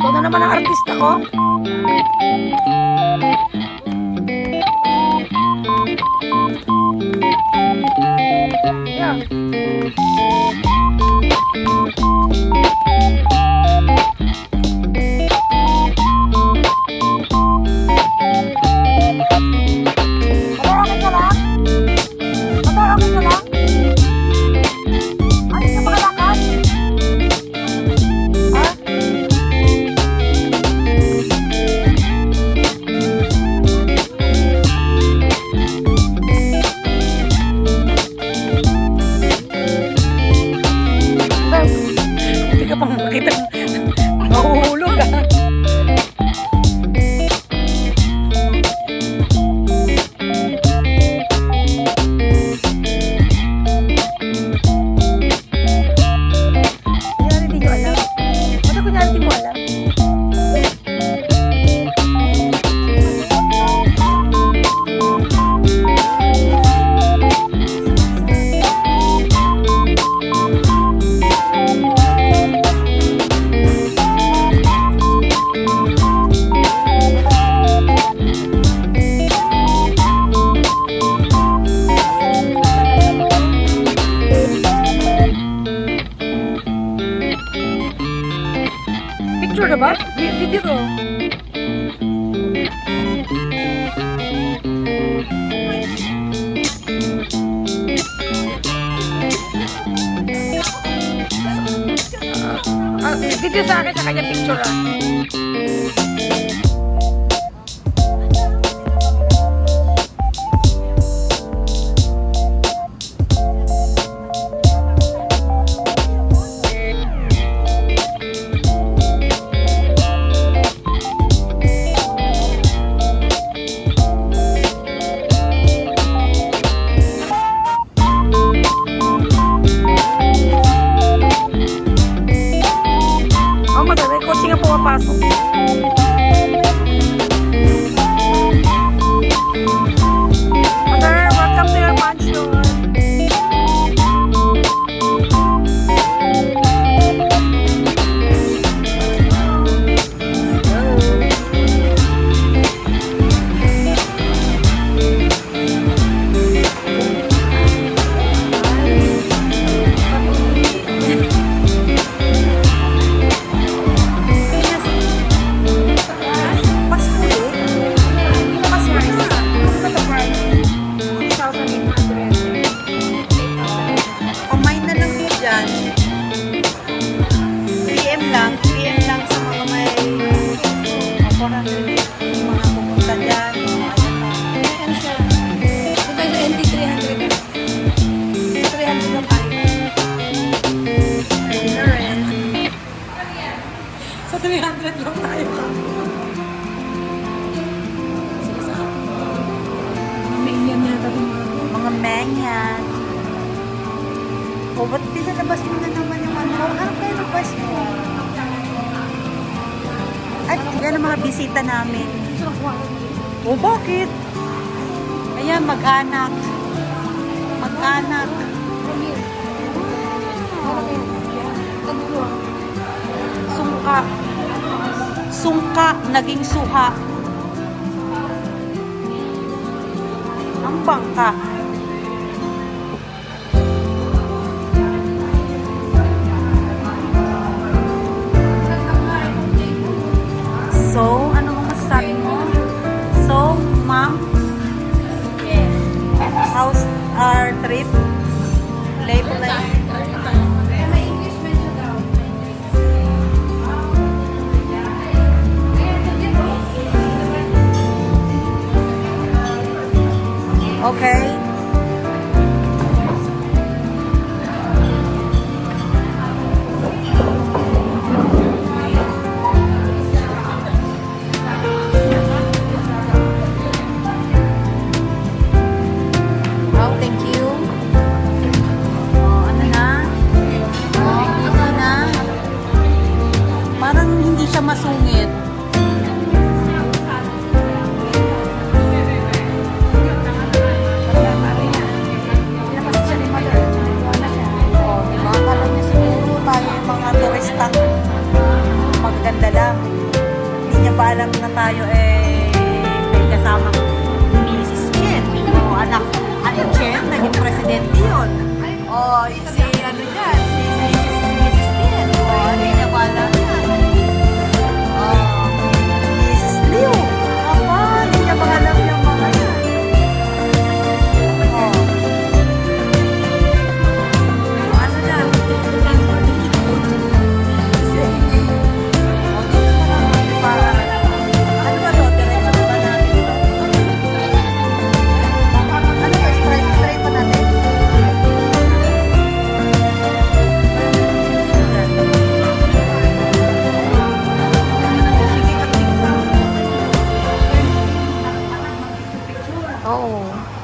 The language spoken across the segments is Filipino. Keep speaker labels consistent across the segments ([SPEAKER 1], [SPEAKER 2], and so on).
[SPEAKER 1] Ito na naman ang artista ko. Yeah. video sa akin sa
[SPEAKER 2] pagbisita namin. O, oh, bakit? Ayan, mag-anak. Mag-anak. Sungka. Sungka, naging suha. Ang bangka. 送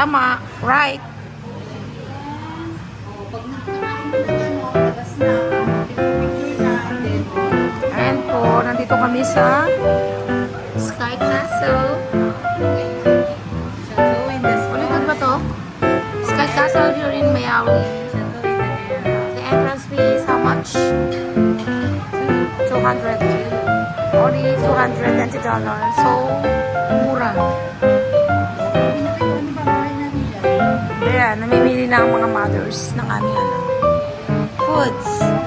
[SPEAKER 2] Tama. Right. Ayan po, nandito kami sa Sky Castle. Ulitin ba to? Sky Castle here in Mayawi. The entrance fee is how much? 200. Only $220. So, mura. Ayan, namimili na ang mga mothers ng aming ano, foods.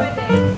[SPEAKER 2] birthday.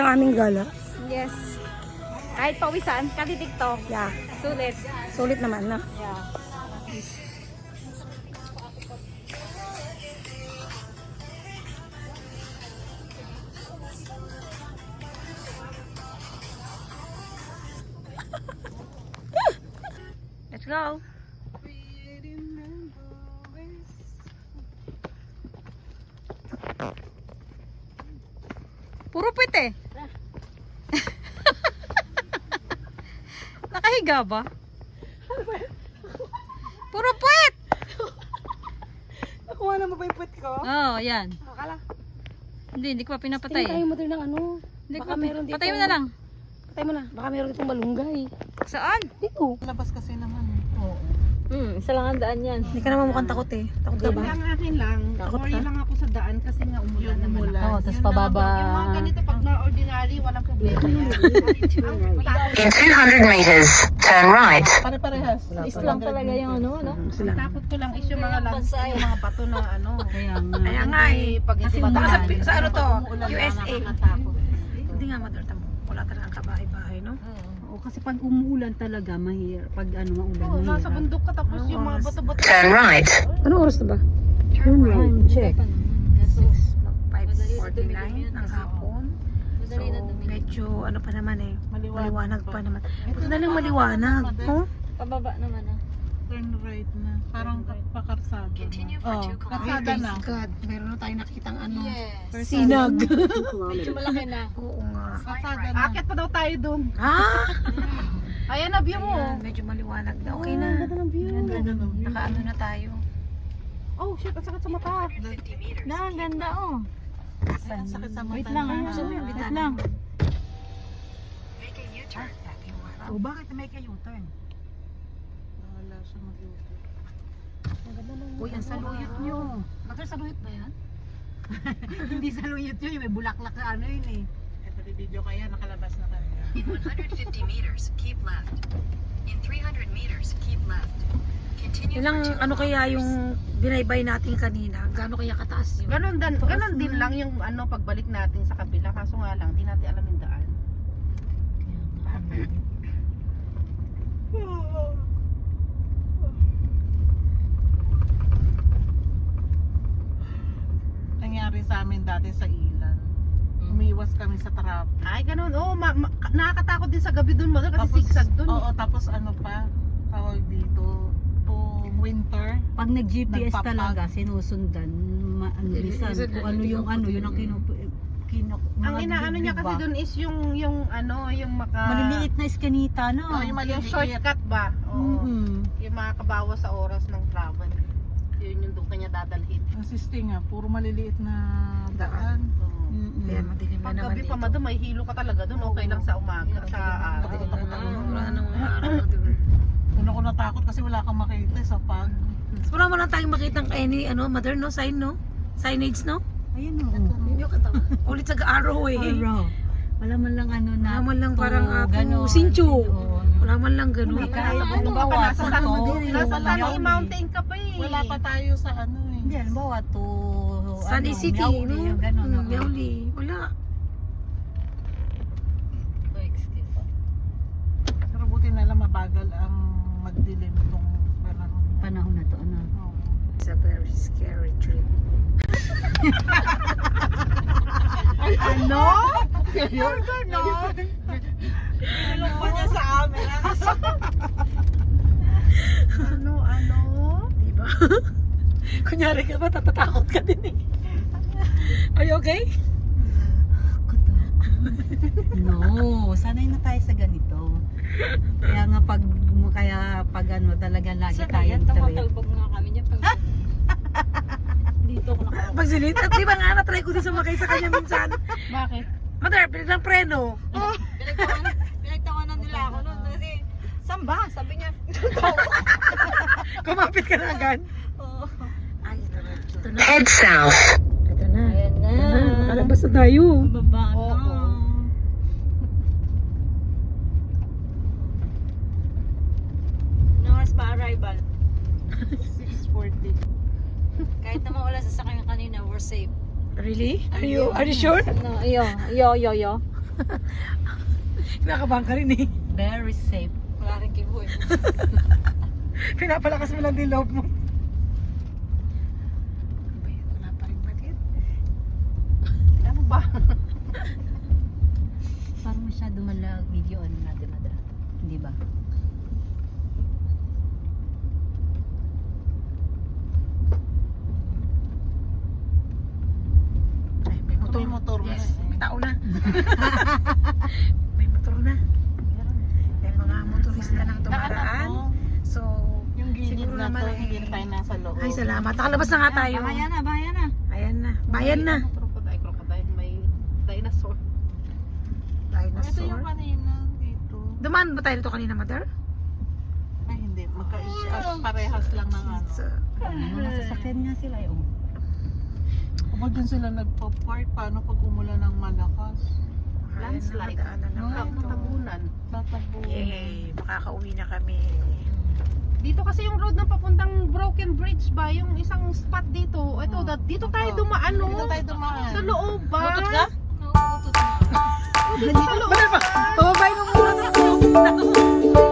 [SPEAKER 2] yung aming gala.
[SPEAKER 3] Yes.
[SPEAKER 1] Kahit pawisan, katitiktok. Yeah. Sulit. Sulit naman, no?
[SPEAKER 3] Yeah. Nakahiga ba? Puro puwit!
[SPEAKER 1] Nakuha na mo ba yung puwet ko?
[SPEAKER 3] Oo, oh, yan.
[SPEAKER 1] Akala.
[SPEAKER 3] Hindi, hindi ko pa
[SPEAKER 1] Tingin
[SPEAKER 3] pinapatay.
[SPEAKER 1] tayo mo ng ano.
[SPEAKER 3] Hindi ko
[SPEAKER 1] Baka
[SPEAKER 3] pa
[SPEAKER 1] meron dito.
[SPEAKER 3] Patay mo na lang.
[SPEAKER 1] Patay mo na. Baka meron ditong malunggay.
[SPEAKER 3] Saan?
[SPEAKER 1] Dito.
[SPEAKER 4] Labas kasi naman. Oo.
[SPEAKER 3] Hmm, isa lang ang daan yan.
[SPEAKER 1] Hindi ka naman mukhang takot eh. Takot ka ba?
[SPEAKER 4] Ang akin lang,
[SPEAKER 1] Takot
[SPEAKER 4] worry lang ako sa daan kasi nga umulan naman.
[SPEAKER 3] Oo,
[SPEAKER 4] ako.
[SPEAKER 3] tas
[SPEAKER 4] Yun
[SPEAKER 3] pababa.
[SPEAKER 4] lang Yung mga ganito pag na-ordinary, walang problema yan.
[SPEAKER 5] In 200 meters, turn right.
[SPEAKER 4] Pare-parehas.
[SPEAKER 3] Islam talaga yung ano, no?
[SPEAKER 4] Ang takot ko lang is yung mga lansa, yung mga bato na ano.
[SPEAKER 3] Kaya nga.
[SPEAKER 1] Kaya nga eh.
[SPEAKER 4] Pag
[SPEAKER 3] Kasi
[SPEAKER 1] Baka sa, sa ano to? USA. Hindi nga madalta mo. Wala talagang kabahay-bahay, no?
[SPEAKER 2] Oo, kasi pag umuulan talaga, mahir. Pag ano, maulan,
[SPEAKER 4] Oo, nasa bundok ka tapos yung mga bato-bato.
[SPEAKER 5] Turn right.
[SPEAKER 1] Ano oras na ba?
[SPEAKER 2] Time check.
[SPEAKER 1] 5.49 ng hapon. So, medyo ano pa naman eh. Maliwanag pa naman. Ito na lang maliwanag. Oh?
[SPEAKER 3] Pababa naman ah.
[SPEAKER 4] Turn right na. Parang pakarsada na. Oh, karsada na.
[SPEAKER 1] God, meron na tayo nakitang ano.
[SPEAKER 3] Yes.
[SPEAKER 1] Sinag.
[SPEAKER 3] Medyo malaki na.
[SPEAKER 1] Oo nga.
[SPEAKER 4] Karsada na. Akit pa daw tayo dun.
[SPEAKER 1] Ah!
[SPEAKER 4] Ayan na view mo.
[SPEAKER 1] Ayan, medyo maliwanag na. Okay na.
[SPEAKER 4] Ganda ng view.
[SPEAKER 1] Nakaano na tayo.
[SPEAKER 4] Oh, shit, ang sakit sa mata.
[SPEAKER 3] Na, ang ganda oh.
[SPEAKER 4] Ang sakit sa mata.
[SPEAKER 3] Wait lang,
[SPEAKER 4] na.
[SPEAKER 3] ah. Wait lang.
[SPEAKER 4] Oh, bakit may kayo turn? Wala siya mag-U-turn.
[SPEAKER 1] Uy, ang saluyot nyo. Matar saluyot ba yan?
[SPEAKER 4] Hindi sa luyot yun, may bulaklak na ano yun eh. Ito di video kaya, nakalabas na kanya.
[SPEAKER 6] In 150 meters, keep left. In 300 meters, keep left.
[SPEAKER 1] Ilang ano kaya yung binaybay natin kanina? Gaano kaya kataas yun?
[SPEAKER 4] Ganon, dan, ganon din lang yung ano pagbalik natin sa kabila, kaso nga lang, di natin alam yung daan.
[SPEAKER 7] nangyari sa amin dati sa ilan. Umiwas kami sa traffic.
[SPEAKER 4] Ay, ganon. Oo, ma- ma- nakakatakot din sa gabi dun, mother, kasi
[SPEAKER 7] Tapos,
[SPEAKER 4] sigsag dun.
[SPEAKER 7] Oo, tapos ano pa, tawag dito, to winter.
[SPEAKER 2] Pag nag-GPS
[SPEAKER 7] Nagpapag-
[SPEAKER 2] talaga, sinusundan, ma- ano,
[SPEAKER 1] Hindi,
[SPEAKER 2] bisan,
[SPEAKER 1] minsan,
[SPEAKER 2] kung ano yung ano, yun ang kinu... kinu
[SPEAKER 4] Ang
[SPEAKER 2] mga
[SPEAKER 4] inaano niya kasi dun is yung, yung ano, yung maka...
[SPEAKER 2] Maliliit na iskanita, no?
[SPEAKER 7] Oh, yung
[SPEAKER 4] Yung
[SPEAKER 7] maliliit.
[SPEAKER 4] shortcut ba? Oo.
[SPEAKER 2] Mm-mm.
[SPEAKER 4] Yung makakabawas sa oras ng travel. Yun yung doon kanya dadalhin.
[SPEAKER 7] Ang sisting nga, puro maliliit na daan.
[SPEAKER 4] Oo.
[SPEAKER 2] Mm-mm.
[SPEAKER 1] Kaya madilim na
[SPEAKER 4] Pag
[SPEAKER 1] naman
[SPEAKER 4] gabi
[SPEAKER 1] dito.
[SPEAKER 4] pa madam, may hilo ka talaga doon. Okay lang sa umaga, sa araw.
[SPEAKER 1] Madilim na naman. Nang araw.
[SPEAKER 7] Ko natakot kasi wala kang makita sa pag.
[SPEAKER 1] Wala mo lang tayong makitang any ano, mother no sign no? Signage no?
[SPEAKER 2] Ayun, oo.
[SPEAKER 1] Yung katawa. Ulit sa araw eh.
[SPEAKER 2] Araw. Wala man lang ano na.
[SPEAKER 1] Wala man lang parang
[SPEAKER 2] to,
[SPEAKER 1] ato,
[SPEAKER 2] ganon.
[SPEAKER 1] sincho. Wala man lang ganun.
[SPEAKER 2] Hindi, kahit
[SPEAKER 4] Ano
[SPEAKER 2] ano
[SPEAKER 4] ba pa? Nasa San,
[SPEAKER 2] to,
[SPEAKER 4] nasa San. Mountain ka pa eh.
[SPEAKER 7] Wala pa tayo sa ano eh.
[SPEAKER 2] Hindi, halimbawa to...
[SPEAKER 1] Sunny
[SPEAKER 2] ano,
[SPEAKER 1] City,
[SPEAKER 2] Miauli,
[SPEAKER 1] no? Miauli. Wala.
[SPEAKER 7] Pero buti na lang mabagal ang magdilim itong panahon. na-
[SPEAKER 2] Panahon na to, ano.
[SPEAKER 7] Oo.
[SPEAKER 1] It's a very scary trip.
[SPEAKER 4] Ano? Yung ganon? Tulong pa niya sa amin. ano, ano?
[SPEAKER 1] Diba? Kunyari ka ba, tatatakot ka din eh. Are you okay?
[SPEAKER 2] No, sanay na tayo sa ganito. Kaya nga pag kaya pag ano talaga lagi tayong trip.
[SPEAKER 3] Tumatalbog nga kami niya pag... Dito ko naka...
[SPEAKER 1] Pag silit, at di ba nga, na-try ko din sumakay sa kanya minsan.
[SPEAKER 4] Bakit?
[SPEAKER 1] Mother, pinaglang preno.
[SPEAKER 3] Pinagtawanan, pinagtawanan nila ako noon kasi... Saan ba? Sabi niya.
[SPEAKER 1] Kumapit ka na agad.
[SPEAKER 3] Oo.
[SPEAKER 1] Ay, ito na. Ito na.
[SPEAKER 5] Head south.
[SPEAKER 1] Ito na.
[SPEAKER 3] Ayan na.
[SPEAKER 1] Ito na. Nakalabas na tayo.
[SPEAKER 2] Baba na.
[SPEAKER 4] Oo.
[SPEAKER 3] Oras arrival?
[SPEAKER 7] 640.
[SPEAKER 3] Kahit naman wala sa sakyan kanina, we're safe.
[SPEAKER 1] Really? Are you, are you sure?
[SPEAKER 3] No, iyo, iyo, iyo, iyo.
[SPEAKER 1] Kinakabahan ka rin eh.
[SPEAKER 2] Very safe.
[SPEAKER 7] Wala rin kibo eh.
[SPEAKER 1] Pinapalakas mo lang din loob mo. Wala pa rin ba din?
[SPEAKER 7] Ano ba?
[SPEAKER 2] Parang masyado mala video natin na Hindi ba?
[SPEAKER 1] Ay, may motor.
[SPEAKER 7] May motor na
[SPEAKER 1] Yes,
[SPEAKER 7] eh.
[SPEAKER 1] may tao na. may motor na. May mga motorista nang tumaraan. So,
[SPEAKER 7] Yung gilid
[SPEAKER 1] Siguro
[SPEAKER 7] na
[SPEAKER 1] naman
[SPEAKER 7] to,
[SPEAKER 1] eh.
[SPEAKER 7] hindi na tayo nasa loob.
[SPEAKER 1] ay salamat. Nakalabas na nga tayo.
[SPEAKER 2] Bahayan na, bahayan na.
[SPEAKER 1] Ayan na. Bayan na.
[SPEAKER 7] Crocodile, crocodile, may dinosaur. Ito yung
[SPEAKER 1] Dinosaur.
[SPEAKER 7] kanina dito.
[SPEAKER 1] Dumaan ba tayo dito kanina, mother?
[SPEAKER 7] Ay, hindi. Magka parehas lang ng ano.
[SPEAKER 1] So,
[SPEAKER 2] Ano, nasa sakyan nga sila eh, oh.
[SPEAKER 7] Kapag dyan sila nagpa-park, paano pag umulan ng malakas?
[SPEAKER 1] ayan na, madaanan na
[SPEAKER 7] Ah,
[SPEAKER 1] kami.
[SPEAKER 7] Matabunan. Tatabunan.
[SPEAKER 1] Yay! Makakauwi na kami.
[SPEAKER 4] Dito kasi yung road na papuntang Broken Bridge ba? Yung isang spot dito. Ito, da- dito tayo dumaan, no?
[SPEAKER 7] Dito tayo dumaan.
[SPEAKER 4] Sa loob ba?
[SPEAKER 7] Butot ka?
[SPEAKER 4] Dito sa loob.
[SPEAKER 1] Pababay mo muna.